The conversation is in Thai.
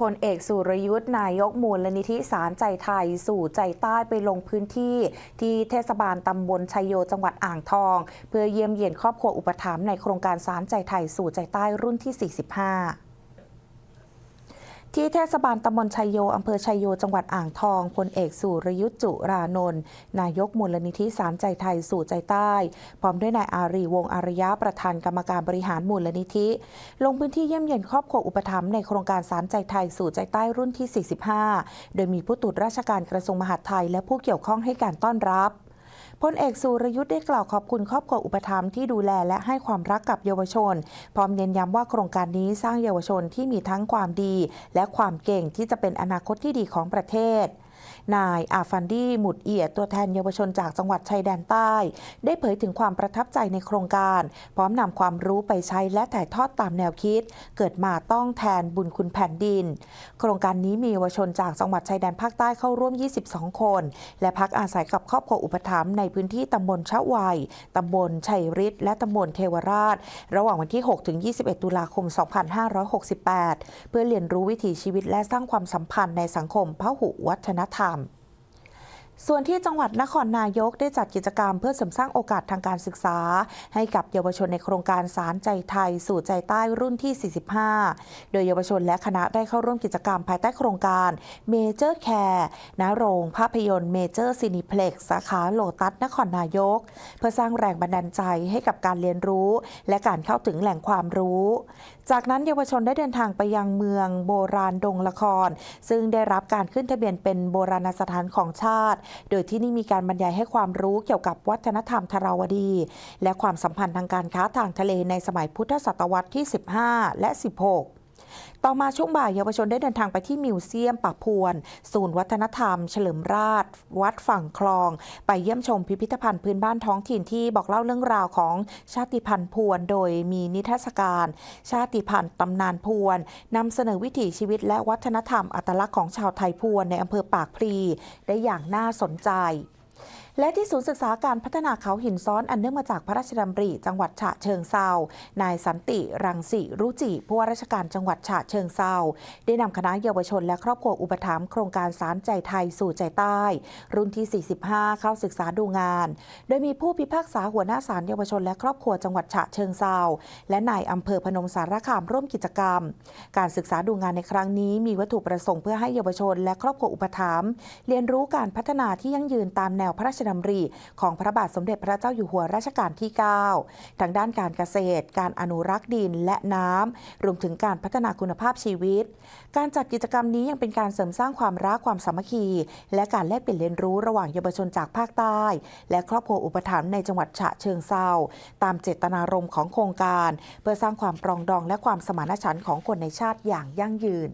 พลเอกสุรยุทธ์นายกมูลนิธิสารใจไทย สู่ใจใต้ไปลงพื้นที่ที่เทศบาลตำบลชัยโยจังหวัดอ่างทอง เพื่อเยี่ยมเยียนครอบครัวอุปถัมภ์ในโครงการสารใจไทยสู่ใจใต้รุ่นที่ 45 ที่เทศบาลตำบลชัยโย อำเภอชัยโย จังหวัดอ่างทอง พลเอกสุรยุทธ์จุรานนท์ นายกมูลนิธิสารใจไทยสู่ใจใต้ พร้อมด้วยนายอารีวงอารยะ ประธานกรรมการบริหารมูลนิธิ ลงพื้นที่เยี่ยมเยียนครอบครัวอุปถัมภ์ในโครงการสารใจไทยสู่ใจใต้รุ่นที่ 45 โดยมีผู้ตรวจราชการกระทรวงมหาดไทยและผู้เกี่ยวข้องให้การต้อนรับ พลเอกสุรยุทธ์ได้กล่าวขอบคุณครอบครัวอุปถัมภ์ที่ดูแลและให้ความรักกับเยาวชน พร้อมเน้นย้ำว่าโครงการนี้สร้างเยาวชนที่มีทั้งความดี และความเก่งที่จะเป็นอนาคตที่ดีของประเทศ นายอาฟันดี้หมุดเอียดตัวแทนเยาวชนจากจังหวัดชายแดนใต้ ได้เผยถึงความประทับใจในโครงการ พร้อมนำความรู้ไปใช้และถ่ายทอดตามแนวคิด เกิดมาต้องแทนบุญคุณแผ่นดิน โครงการนี้มีเยาวชนจากจังหวัดชายแดนภาคใต้เข้าร่วม 22 คน และพักอาศัยกับครอบครัวอุปถัมภ์ในพื้นที่ตำบลชะวัยตำบลชัยฤทธิ์และตำบลเทวราช ระหว่างวันที่ 6 ถึง 21 ตุลาคม 2568 เพื่อเรียนรู้วิถีชีวิตและสร้างความสัมพันธ์ในสังคมพหุวัฒนธรรม time ส่วนที่จังหวัดนครนายกได้จัดกิจกรรมเพื่อเสริมสร้างโอกาสทางการศึกษา ให้กับเยาวชนในโครงการสารใจไทย สู่ใจใต้รุ่นที่ 45 โดยเยาวชนและคณะได้เข้าร่วมกิจกรรมภายใต้โครงการเมเจอร์แคร์ณโรงภาพยนตร์เมเจอร์ซีนิเพล็กซ์สาขาโลตัสนครนายก เพื่อสร้างแรงบันดาลใจให้กับการเรียนรู้ และการเข้าถึงแหล่งความรู้ จากนั้นเยาวชนได้เดินทางไปยังเมืองโบราณดงละคร ซึ่งได้รับการขึ้นทะเบียนเป็นโบราณสถานของชาติโดยที่นี่มีการบรรยายให้ความรู้เกี่ยวกับวัฒนธรรมทราวดี และความสัมพันธ์ทางการค้าทางทะเลในสมัยพุทธศตวรรษที่ 15 และ 16 ต่อมาช่วงบ่ายเยาวชนได้เดินทางไปที่มิวเซียมปากพวน ศูนย์วัฒนธรรม เฉลิมราช วัดฝั่งคลอง ไปเยี่ยมชมพิพิธภัณฑ์พื้นบ้านท้องถิ่นที่บอกเล่าเรื่องราวของชาติพันธุ์พวน โดยมีนิทรรศการ ชาติพันธุ์ตำนานพวนนำเสนอวิถีชีวิตและวัฒนธรรมอัตลักษณ์ของชาวไทยพวนในอำเภอปากพลีได้อย่างน่าสนใจ และที่ศูนย์ศึกษาการพัฒนาเขาหินซ้อนอันเนื่องมาจากพระราชดำริจังหวัดฉะเชิงเซานายสันติรังสิรุจิผู้ว่าราชการจังหวัดฉะเชิงเซาได้นำคณะเยาวชนและครอบครัวอุปถัมภ์โครงการสารใจไทยสู่ใจใต้ รุ่นที่ 45 เข้าศึกษาดูงาน โดยมีผู้พิพากษาหัวหน้าศาลเยาวชนและครอบครัวจังหวัดฉะเชิงเซาและนายอำเภอพนมสารคามร่วมกิจกรรม การศึกษาดูงานในครั้งนี้มีวัตถุประสงค์เพื่อให้เยาวชนและครอบครัวอุปถัมภ์เรียนรู้การพัฒนาที่ยั่งยืนตามแนวพระราชดำริของพระบาทสมเด็จพระเจ้าอยู่หัวรัชกาลที่ 9 ทางด้านการเกษตร การอนุรักษ์ดินและน้ำ รวมถึงการพัฒนาคุณภาพชีวิต การจัดกิจกรรมนี้ยังเป็นการเสริมสร้างความรักความสามัคคี และการแลกเปลี่ยนเรียนรู้ระหว่างเยาวชนจากภาคใต้ และครอบครัวอุปถัมภ์ในจังหวัดฉะเชิงเซาตามเจตนารมณ์ของโครงการ เพื่อสร้างความปรองดองและความสมานฉันท์ของคนในชาติอย่างยั่งยืน